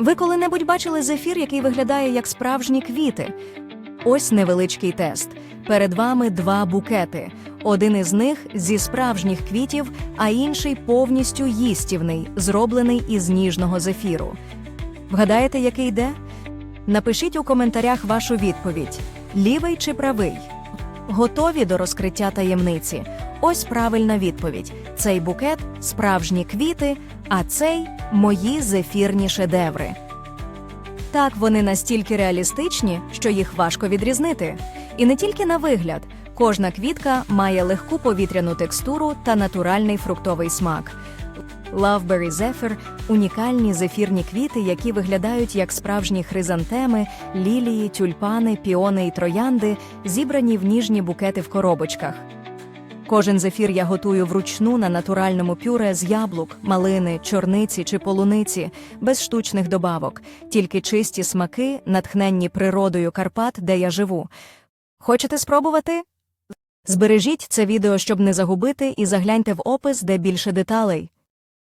Ви коли-небудь бачили зефір, який виглядає як справжні квіти? Ось невеличкий тест. Перед вами два букети. Один із них зі справжніх квітів, а інший повністю їстівний, зроблений із ніжного зефіру. Вгадаєте, який де? Напишіть у коментарях вашу відповідь: лівий чи правий? Готові до розкриття таємниці? Ось правильна відповідь: цей букет справжні квіти, а цей мої зефірні шедеври. Так, вони настільки реалістичні, що їх важко відрізнити. І не тільки на вигляд. Кожна квітка має легку повітряну текстуру та натуральний фруктовий смак. Loveberry Zephyr – унікальні зефірні квіти, які виглядають як справжні хризантеми, лілії, тюльпани, піони і троянди, зібрані в ніжні букети в коробочках. Кожен зефір я готую вручну на натуральному пюре з яблук, малини, чорниці чи полуниці, без штучних добавок, тільки чисті смаки, натхненні природою Карпат, де я живу. Хочете спробувати? Збережіть це відео, щоб не загубити, і загляньте в опис, де більше деталей.